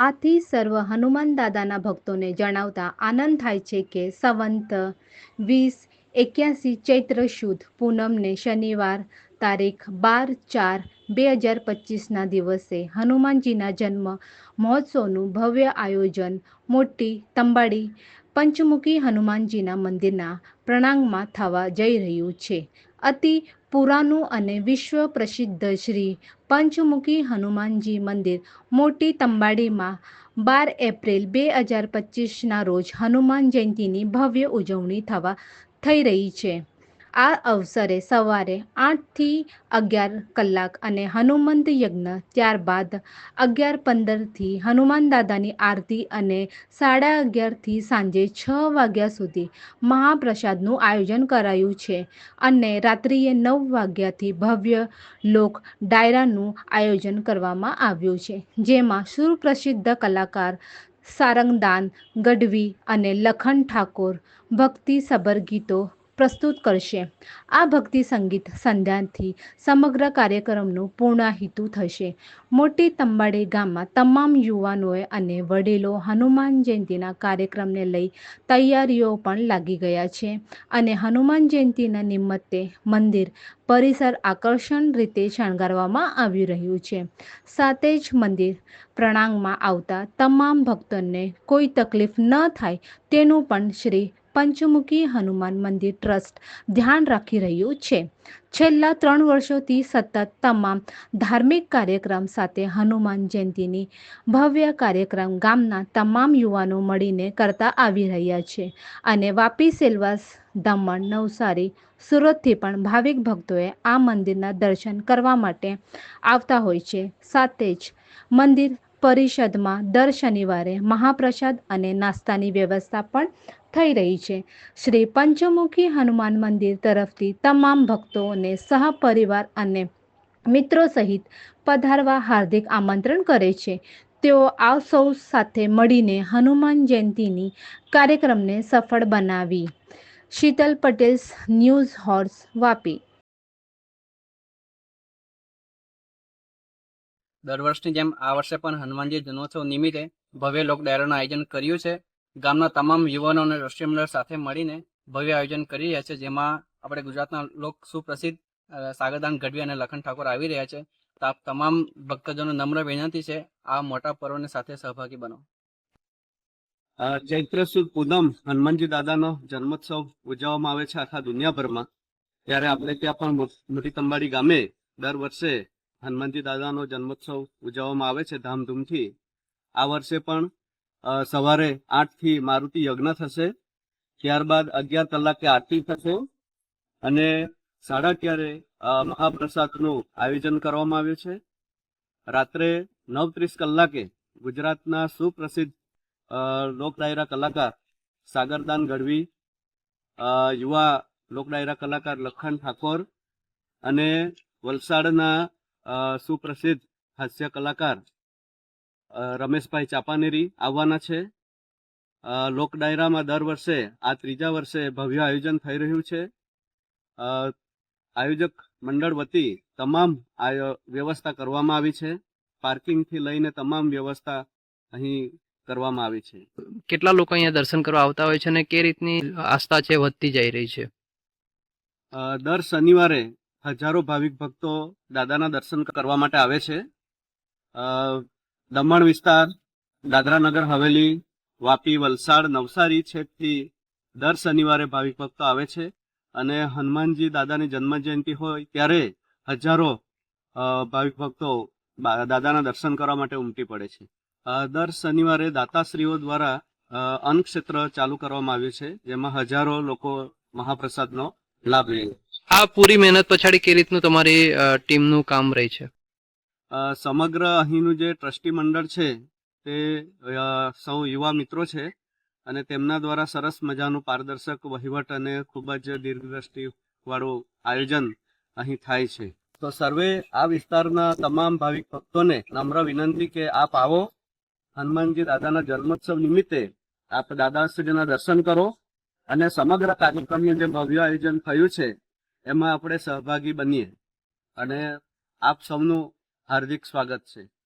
આથી સર્વ હનુમાન દાદાના ભક્તોને જણાવતા આનંદ થાય છે કે સંવંત વીસ એક્યાસી ચૈત્ર શુદ્ધ પૂનમને શનિવાર તારીખ બાર ચાર બે હજાર પચીસના દિવસે હનુમાનજીના જન્મ મહોત્સવનું ભવ્ય આયોજન મોટી તંબાડી પંચમુખી હનુમાનજીના મંદિરના પ્રણાંગમાં થવા જઈ રહ્યું છે. અતિ પુરાનું અને વિશ્વ પ્રસિદ્ધ શ્રી પંચમુખી હનુમાનજી મંદિર મોટી તંબાડીમાં બાર એપ્રિલ બે હજાર પચીસના રોજ હનુમાન જયંતીની ભવ્ય ઉજવણી થવા થઈ રહી છે. આ અવસરે સવારે આઠથી અગિયાર કલાક અને હનુમંત યજ્ઞ, ત્યારબાદ અગિયાર પંદરથી હનુમાન દાદાની આરતી અને સાડા અગિયારથી સાંજે છ વાગ્યા સુધી મહાપ્રસાદનું આયોજન કરાયું છે અને રાત્રિએ નવ વાગ્યાથી ભવ્ય લોક ડાયરાનું આયોજન કરવામાં આવ્યું છે, જેમાં સુપ્રસિદ્ધ કલાકાર સારંગદાન, ગઢવી અને લખન ઠાકોર ભક્તિસભર ગીતો પ્રસ્તુત કરશે. આ ભક્તિ સંગીત સંધ્યાથી સમગ્ર કાર્યક્રમનું પૂર્ણાહિતું થશે. મોટી તંબાડી ગામમાં તમામ યુવાનોએ અને વડીલો હનુમાન જયંતીના કાર્યક્રમને લઈ તૈયારીઓ પણ લાગી ગયા છે અને હનુમાન જયંતીના નિમિત્તે મંદિર પરિસર આકર્ષણ રીતે શણગારવામાં આવી રહ્યું છે. સાથે જ મંદિર પ્રણાંગમાં આવતા તમામ ભક્તોને કોઈ તકલીફ ન થાય તેનું પણ શ્રી પંચમુખી હનુમાન મંદિર ટ્રસ્ટ ધ્યાન રાખી રહ્યું છે. છેલ્લા ત્રણ વર્ષોથી સતત તમામ ધાર્મિક કાર્યક્રમ સાથે હનુમાન જયંતીની ભવ્ય કાર્યક્રમ ગામના તમામ યુવાનો મળીને કરતા આવી રહ્યા છે અને વાપી સેલવાસ દમણ નવસારી સુરતથી પણ ભાવિક ભક્તોએ આ મંદિરના દર્શન કરવા માટે આવતા હોય છે. સાથે જ મંદિર પરિષદમાં દર શનિવારે મહાપ્રસાદ અને નાસ્તાની વ્યવસ્થા પણ થઈ રહી છે. શ્રી પંચમુખી હનુમાન મંદિર તરફથી તમામ ભક્તોને સહપરિવાર અને મિત્રો સહિત પધારવા હાર્દિક આમંત્રણ કરે છે. તેઓ આ સૌ સાથે મળીને હનુમાન જયંતીની કાર્યક્રમને સફળ બનાવી. Sheetal Patel news horse, Vapi. દર વર્ષની જેમ આ વર્ષે પણ હનુમાનજી જન્મોત્સવ નિમિત્તે ભવ્ય લોક ડાયરાનું આયોજન કર્યું છે. ગામના તમામ યુવાનો અને રાષ્ટ્રીય સાથે મળીને ભવ્ય આયોજન કરી રહ્યા છે, જેમાં આપણે ગુજરાતના લોક સુપ્રસિદ્ધ સાગરદાન ગઢવી અને લખન ઠાકોર આવી રહ્યા છે. તો આપ તમામ ભક્તજનો નમ્ર વિનંતી છે, આ મોટા પર્વને સાથે સહભાગી બનો. ચૈત્ર સુદ પૂનમ હનુમાનજી દાદાનો જન્મોત્સવ ઉજવવામાં આવે છે આખા દુનિયાભરમાં. ત્યારે આપણે ત્યાં પણ મોટી તંબાડી ગામે દર વર્ષે હનુમાનજી દાદાનો જન્મોત્સવ ઉજવવામાં આવે છે ધામધૂમથી. આ વર્ષે પણ સવારે આઠથી મારુતિ યજ્ઞ થશે. ત્યારબાદ અગિયાર કલાકે આરતી થશે અને સાડા અગિયારે મહાપ્રસાદનું આયોજન કરવામાં આવ્યું છે. રાત્રે નવ ત્રીસ કલાકે ગુજરાતના સુપ્રસિદ્ધ લોકડાયરા લોક ડાયરા કલાકાર સાગરદાન ગઢવી યુવા લોક ડાયરા કલાકાર લખન ઠાકોર અને વલસાડના સુપ્રસિદ્ધ હાસ્ય કલાકાર રમેશભાઈ ચાપાનેરી આવવાના છે. લોક ડાયરામાં દર વર્ષે આ ત્રીજા વર્ષે ભવ્ય આયોજન થઈ રહ્યું છે. આયોજક મંડળ વતી તમામ આયો- વ્યવસ્થા કરવામાં આવી છે. પાર્કિંગથી લઈને તમામ વ્યવસ્થા અહીં કરવામાં આવી છે. કેટલા લોકો અહીંયા દર્શન કરવા આવતા હોય છે અને કે રીતની આસ્થા છે વધતી જઈ રહી છે? દર શનિવારે હજારો ભાવિક ભક્તો દાદાના દર્શન કરવા માટે આવે છે. દમણ વિસ્તાર, દાદરા નગર, હવેલી, વાપી, વલસાડ, નવસારી છેકથી દર શનિવારે ભાવિક ભક્તો આવે છે અને હનુમાનજી દાદાની જન્મ જયંતિ હોય ત્યારે હજારો ભાવિક ભક્તો દાદાના દર્શન કરવા માટે ઉમટી પડે છે. દર શનિવારે દાતાશ્રીઓ દ્વારા અન્નક્ષેત્ર અન્ન ક્ષેત્ર ચાલુ કરવામાં આવ્યું છે, જેમાં હજારો લોકો મહાપ્રસાદનો લાભ લે આ પૂરી મહેનત પછાડી કે રીતનું તમારી ટીમનું કામ રહે છે? સમગ્ર અહીંનું જે ટ્રસ્ટી મંડળ છે, તે સૌ યુવા મિત્રો છે અને તેમના દ્વારા સરસ મજાનું પારદર્શક વહીવટ અને ખૂબ જ દીર્ઘદ્રષ્ટિ વાળું આયોજન અહીં થાય છે. તો સર્વે આ વિસ્તારના તમામ ભાવિક ભક્તોને નમ્ર વિનંતી કે આપ આવો. હનુમાનજી દાદાના જન્મોત્સવ નિમિત્તે આપ દાદાશ્રીના દર્શન કરો અને સમગ્ર કાર્યક્રમનું જે ભવ્ય આયોજન થયું છે એમાં આપણે સહભાગી બનીએ. અને આપ સૌનું હાર્દિક સ્વાગત છે.